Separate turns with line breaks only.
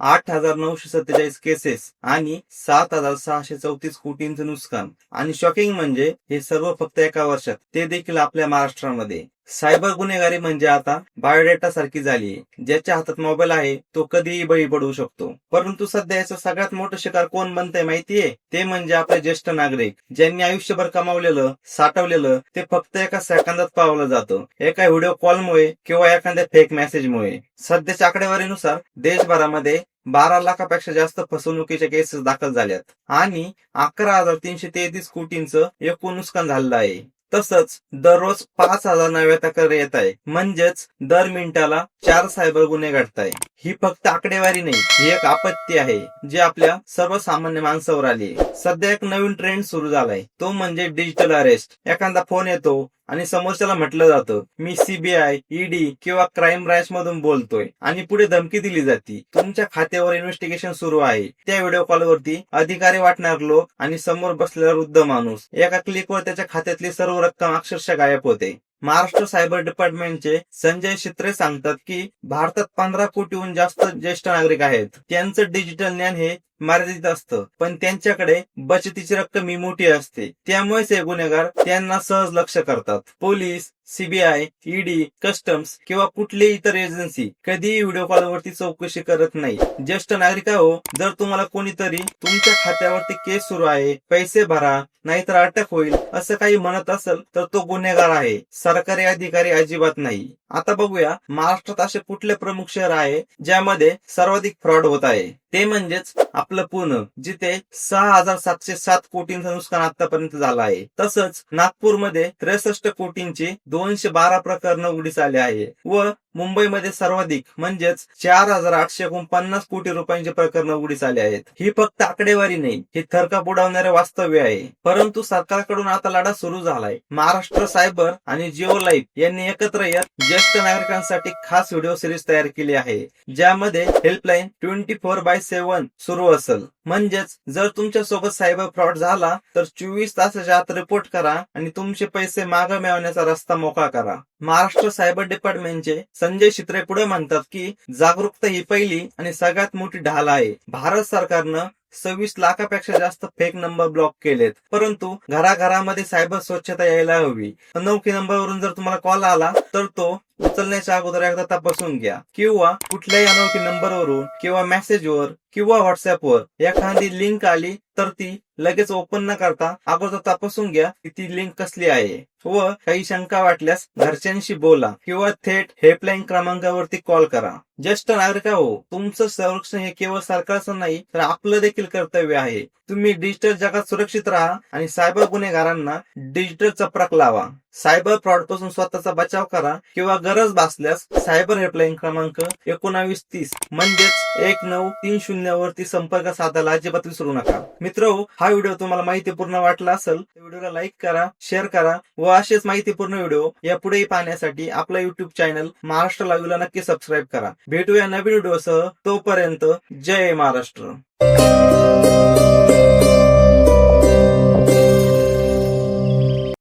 आठ हजार नऊशे सत्तेचाळीस केसेस आणि सात हजार सहाशे चौतीस कोटींचं नुकसान. आणि शॉकिंग म्हणजे हे सर्व फक्त एका वर्षात. ते देखील आपल्या महाराष्ट्रामध्ये. सायबर गुन्हेगारी म्हणजे आता बायोडेटा सारखी झाली ज्याच्या हातात मोबाईल आहे तो कधीही बळी पडू शकतो. परंतु सध्या याचं सगळ्यात मोठं शिकार कोण बनतंय माहितीये? ते म्हणजे आपले ज्येष्ठ नागरिक. ज्यांनी आयुष्यभर कमावलेलं साठवलेलं ते फक्त एका सेकंदात पावलं जातं. एका व्हिडिओ कॉलमुळे किंवा एखाद्या फेक मेसेजमुळे सध्याच्या आकडेवारीनुसार देशभरामध्ये बारा लाखापेक्षा जास्त फसवणुकीच्या केसेस दाखल झाल्यात. आणि अकरा हजार तीनशे तेहतीस कोटींचं एकूण नुकसान झालेलं आहे. तसंच दररोज पाच हजार नव्या तक्रारी येत आहे. म्हणजेच दर मिनिटाला चार सायबर गुन्हे घडताय. ही फक्त आकडेवारी नाही ही एक आपत्ती आहे जी आपल्या सर्वसामान्य माणसावर आली सध्या एक नवीन ट्रेंड सुरू झालाय. तो म्हणजे डिजिटल अरेस्ट एखादा फोन येतो आणि समोरच्याला म्हटलं जातं मी सीबीआय ईडी किंवा क्राईम ब्रांच मधून बोलतोय. आणि पुढे धमकी दिली जाते. तुमच्या खात्यावर इन्व्हेस्टिगेशन सुरू आहे. त्या व्हिडिओ कॉलवरती अधिकारी वाटणार लोक आणि समोर बसलेला वृद्ध माणूस. एका क्लिकवर त्याच्या खात्यातली सर्व रक्कम अक्षरशः गायब होते. महाराष्ट्र सायबर डिपार्टमेंटचे संजय शित्रे सांगतात की भारतात पंधरा कोटीहून जास्त ज्येष्ठ नागरिक आहेत. त्यांचं डिजिटल ज्ञान हे मर्यादित असतं. पण त्यांच्याकडे बचतीची रक्कम ही मोठी असते. त्यामुळेच हे गुन्हेगार त्यांना सहज लक्ष करतात. पोलीस सीबीआय ईडी कस्टम्स किंवा कुठलीही इतर एजन्सी कधीही व्हिडिओ कॉलवरती चौकशी करत नाही. ज्येष्ठ नागरिका हो जर तुम्हाला कोणीतरी तुमच्या खात्यावरती केस सुरू आहे पैसे भरा नाहीतर अटक होईल असं काही म्हणत असेल तर तो गुन्हेगार आहे. सरकारी अधिकारी अजिबात नाही. आता बघूया महाराष्ट्रात असे कुठले प्रमुख शहर आहे ज्यामध्ये सर्वाधिक फ्रॉड होत आहे? ते म्हणजेच आपलं पुणे जिथे सहा हजार सातशे सात कोटींचं नुकसान आतापर्यंत झालं आहे. तसंच नागपूरमध्ये त्रेसष्ट कोटींची दोनशे बारा प्रकरण उघडीस आले आहे. व मुंबईमध्ये सर्वाधिक म्हणजेच चार हजार आठशे एकोणपन्नास कोटी रुपयांची प्रकरण उघडीस आले आहेत. ही फक्त आकडेवारी नाही हे थरकाप उडवणारे वास्तव्य आहे. परंतु सरकारकडून आता लढा सुरू झालाय. महाराष्ट्र सायबर आणि जिओ लाईफ यांनी एकत्र येत ज्येष्ठ नागरिकांसाठी खास व्हिडिओ सिरीज तयार केली आहे ज्यामध्ये helpline twenty four by seven सुरू असेल. म्हणजेच जर तुमच्यासोबत सायबर फ्रॉड झाला तर चोवीस तासाच्या आत रिपोर्ट करा आणि तुमचे पैसे मागे मिळवण्याचा रस्ता मोकळा करा. महाराष्ट्र सायबर डिपार्टमेंटचे संजय शित्रे पुढे म्हणतात की जागरूकता ही पहिली आणि सगळ्यात मोठी ढाल आहे. भारत सरकारनं सव्वीस लाखापेक्षा जास्त फेक नंबर ब्लॉक केलेत. परंतु घराघरामध्ये सायबर स्वच्छता यायला हवी. अनोळखी नंबरवरून जर तुम्हाला कॉल आला तर तो उचलण्याच्या अगोदर एकदा तपासून घ्या. किंवा कुठल्याही अनोळखी नंबरवरून किंवा मेसेजवर किंवा व्हॉट्सअपवर एखादी लिंक आली तर ती लगेच ओपन न करता अगोदर तपासून घ्या की ती लिंक कसली आहे. व काही शंका वाटल्यास घरच्यांशी बोला किंवा थेट हेल्पलाईन क्रमांकावरती कॉल करा. ज्येष्ठ नागरिका हो तुमचं संरक्षण हे केवळ सरकारचं नाही तर आपलं देखील कर्तव्य आहे. तुम्ही डिजिटल जगात सुरक्षित राहा आणि सायबर गुन्हेगारांना डिजिटल चपराक लावा. सायबर फ्रॉडपासून स्वतःचा बचाव करा किंवा गरज भासल्यास सायबर हेल्पलाईन क्रमांक एकोणावीस तीस म्हणजेच एक नऊ तीन शून्य वरती संपर्क साधायला अजिबात विसरू नका. मित्र हो, हा व्हिडिओ तुम्हाला माहितीपूर्ण वाटला असेल तर व्हिडिओला लाईक करा शेअर करा व असेच माहितीपूर्ण व्हिडिओ यापुढेही पाहण्यासाठी आपला युट्यूब चॅनल महाराष्ट्र लाईव्हला नक्की सबस्क्राईब करा. भेटूया नवीन व्हिडिओसह तोपर्यंत जय महाराष्ट्र.